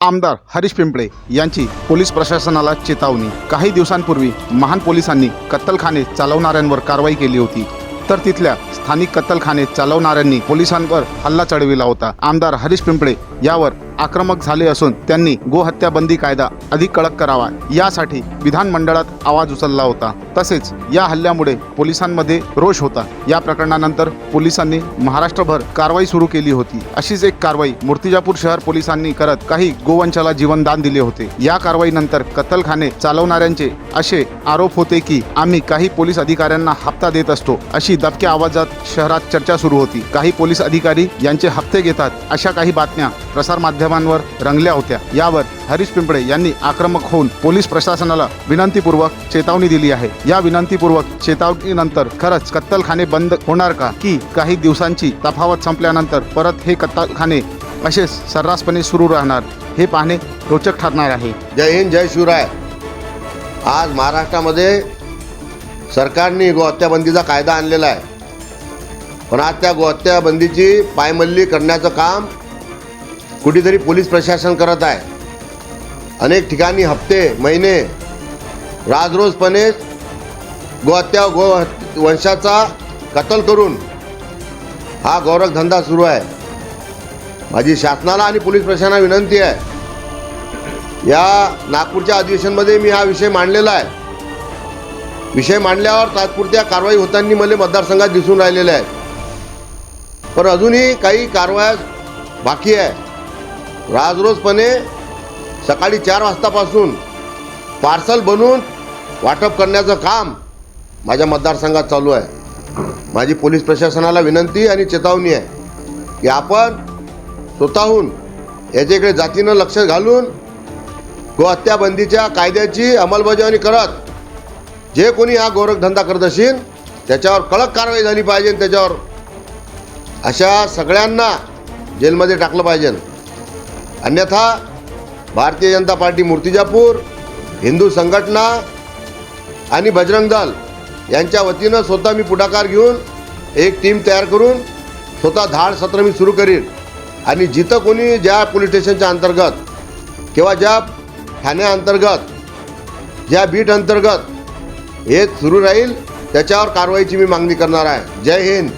आमदार हरीश पिंपळे यांची पोलीस प्रशासनाला चेतावणी. काही दिवसांपूर्वी महान पोलिसांनी कत्तलखाने चालवणाऱ्यांवर कारवाई केली होती. तर तिथल्या स्थानिक कत्तलखाने चालवणाऱ्यांनी पोलिसांवर हल्ला चढविला होता. आमदार हरीश पिंपळे यावर आक्रमक झाले असून त्यांनी गोहत्या बंदी कायदा अधिक कडक करावा यासाठी विधानमंडळात आवाज उचलला होता. तसेच या हल्ल्यामुळे पोलिसांमध्ये रोष होता. या प्रकरणानंतर पोलिसांनी महाराष्ट्रभर कारवाई सुरू केली होती. अशीच एक कारवाई मूर्तिजापूर शहर पोलिसांनी करत काही गोवंशाला जीवनदान दिले होते. या कारवाईनंतर कत्तलखाने चालवणाऱ्यांचे असे आरोप होते की आम्ही काही पोलीस अधिकाऱ्यांना हप्ता देत असतो अशी दबक्या आवाजात शहरात चर्चा सुरू होती. काही पोलीस अधिकारी यांचे हप्ते घेतात अशा काही बातम्या प्रसारमाध्यमांवर रंगल्या होत्या. यावर हरीश पिंपळे यांनी आक्रमक होऊन पोलीस प्रशासनाला विनंतीपूर्वक चेतावणी दिली आहे. या विनंतीपूर्वक चेतावणीनंतर खरंच कत्तलखाने बंद होणार का? की काही दिवसांची तफावत संपल्यानंतर परत हे कत्तलखाने असेच सर्रासपणे सुरू राहणार? हे पाहणे रोचक ठरणार आहे. जय हिंद जय शिवराय. आज महाराष्ट्रामध्ये सरकारने गोहत्याबंदीचा कायदा आणलेला आहे. पण आज त्या गोहत्याबंदीची पायमल्ली करण्याचं काम कुठेतरी पोलीस प्रशासन करत आहे. अनेक ठिकाणी हप्ते महिने राजरोजपणे गोहत्या गो वंशाचा कत्तल करून हा गौरखधंदा सुरू आहे. माझी शासनाला आणि पोलीस प्रशासनाला विनंती आहे. या नागपूरच्या अधिवेशनमध्ये मी हा विषय मांडलेला आहे. विषय मांडल्यावर तात्पुरत्या कारवाई होताना मला मतदारसंघात दिसून राहिलेल्या आहेत पण अजूनही काही कारवाया बाकी आहे. राजरोजपणे सकाळी चार वाजतापासून पार्सल बनवून वाटप करण्याचं काम माझ्या मतदारसंघात चालू आहे. माझी पोलीस प्रशासनाला विनंती आणि चेतावणी आहे की आपण स्वतःहून याच्याकडे जातीनं लक्ष घालून गोहत्याबंदीच्या कायद्याची अंमलबजावणी करत जे कोणी हा गोरखधंदा करत असेल त्याच्यावर कडक कारवाई झाली पाहिजे त्याच्यावर अशा सगळ्यांना जेलमध्ये टाकलं पाहिजे. अन्यथा भारतीय जनता पार्टी मूर्तिजापूर हिंदू संघटना आणि बजरंग दल यांच्या वतीनं स्वतः मी पुढाकार घेऊन एक टीम तयार करून स्वतः धाड सत्र मी सुरू करीन. आणि जिथं कोणी ज्या पोलीस स्टेशनच्या अंतर्गत किंवा ज्या ठाण्याअंतर्गत ज्या बीट अंतर्गत हे सुरू राहील त्याच्यावर कारवाईची मी मागणी करणार आहे. जय हिंद.